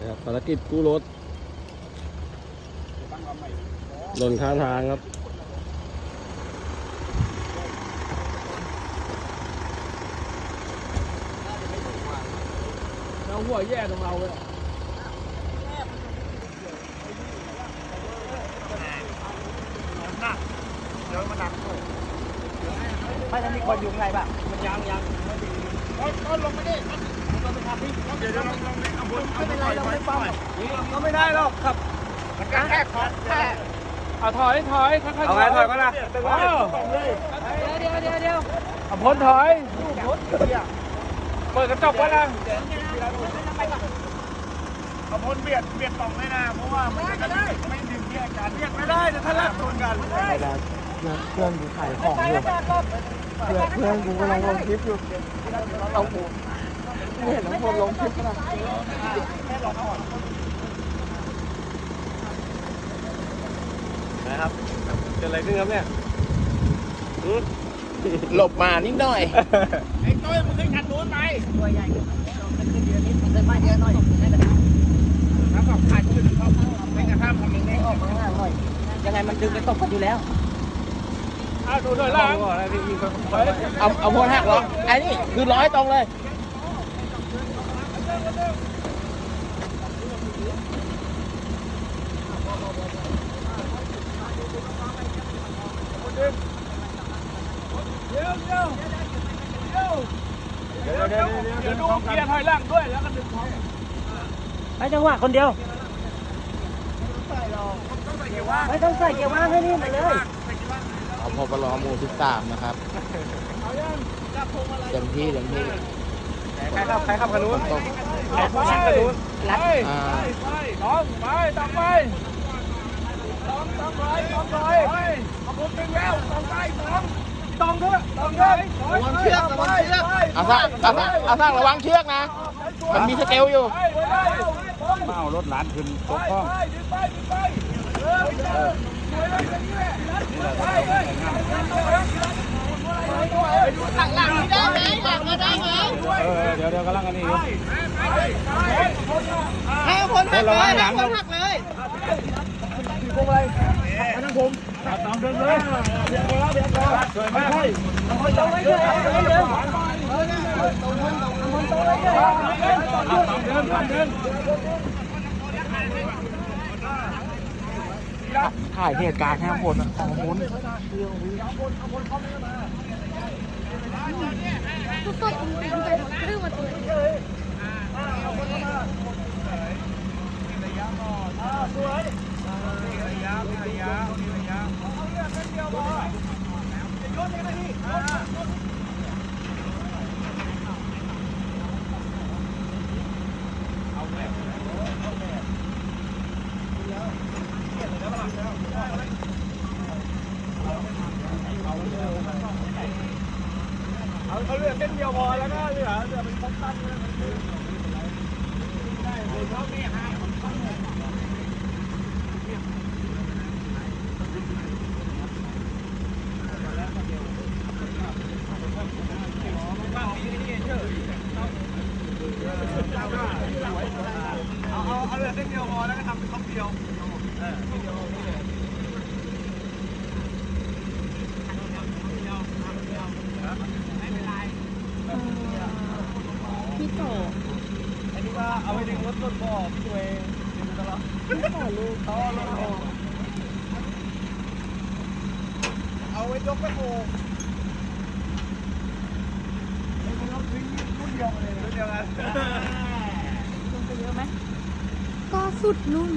นะครับภารกิจกู้รถหล่นข้างทางครับเราหัวแย่ตรงเราเลยไม่แล้วมีคนอยู่ข้างในป่ะมันยังยัง ไม่เป็นไรเราไม่ป้องก็ไม่ได้หรอกครับมันแค่ขอแค่เอาถอยถอยค่อยๆเอาไงถอยก็ได้เดี๋ยวเดี๋ยวเดี๋ยวเอาพ้นถอยเปิดกระจกไว้นะเอาพ้นเบียดเบียดต่องไม่นะเพราะว่ามันจะได้ไม่ดึงแยกกันเบียดไม่ได้นะถ้าลากชนกันเพื่อนกูขายของอยู่เพื่อนกูกำลังลงคลิปอยู่เอาหู ไม่เห็นน้องพลลงคลิปนะนะครับเกิดอะไรขึ้นครับเนี่ยหือหลบมานิดหน่อย ไอ้ต้อยมึงขึ้นคันนู้นไปตัวใหญ่มันขึ้นเยอะนิดมันขึ้นมาเยอะหน่อยไม่เป็นไรแล้วก็ขาดขึ้นเขาไม่กระทำทำอย่างนี้ออกมาข้างล่างหน่อยยังไงมันดึงกันตกกันอยู่แล้วเอาดูหน่อยล่างก่อนนะพี่มีคนเอาเอาพลหักเหรอไอ้นี่คือร้อยตรงเลย เดี๋ยวเดี๋ยวเดี๋ยวเดี๋ยวเดี๋ยวเดี๋ยวดูเกียร์ถอยล่างด้วยแล้วก็ดึงท้องไอ้จังหวะคนเดียวไม่ต้องใส่เกียร์ว่างให้นี่มาเลยเอาพอปลอมู่ที่สามนะครับเต็มที่เต็มที่ใครขับใครขับคันนู้น ไปไปอ่าไปต้องไปต้องไปต้องต้องไปต้องไปขบวนเป็นแล้วต้องไปต้องต้องด้วยต้องด้วยระวังเชือกระวังเชือกเอาซากเอาซากเอาซากระวังเชือกนะ มันมีสเกลอยู่ไปไปไปมาเอารถหลานขึ้นตไปกข้องไปดึงไปดึงไป เออเออสวยวเลยอย่างนี้แหละไปไปหลังนี้ได้ไหมหลังนี้ได้ไหมเออเดี๋ยวเดี๋ยวกเลังกันนี่อยู่ให้คนหักเลยให้คนหักเลยต้องเดินเลยเดี๋ยวเดี๋ยวสวยมากต้องเดินต้องเดิน ถ่ายเหตุการณ์ให้หมดของมุนทุกคนเป็นไปเรื่องมาตัวเอาเขาเลือกเส้นเดียวพอแล้วก็เหลือเหลือเป็นครบตั้งเลยเอาเอาเอาเหลือเส้นเดียวพอแล้วก็ทำเป็นครบเดียว พี่โต อันนี้ก็เอา ไปดึงรถรถบ่อพี่ตัวเองดึงตลอดต่อลูกเขาเอารถออกเอาไว้ยกไปโอ้เป็นรถวิ่งรุ่นเดียวเลยรุ่นเดียวกันก็สุดนุ่ม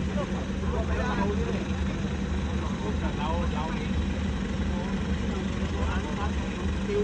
ย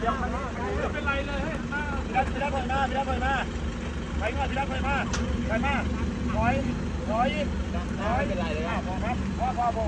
พี่รักพี่รักถอยมาพี่รักถอยมาไปมาพี่รักถอยมาถอยมาถอยถอยถอยเป็นไรเลยพอครับพอพอพอ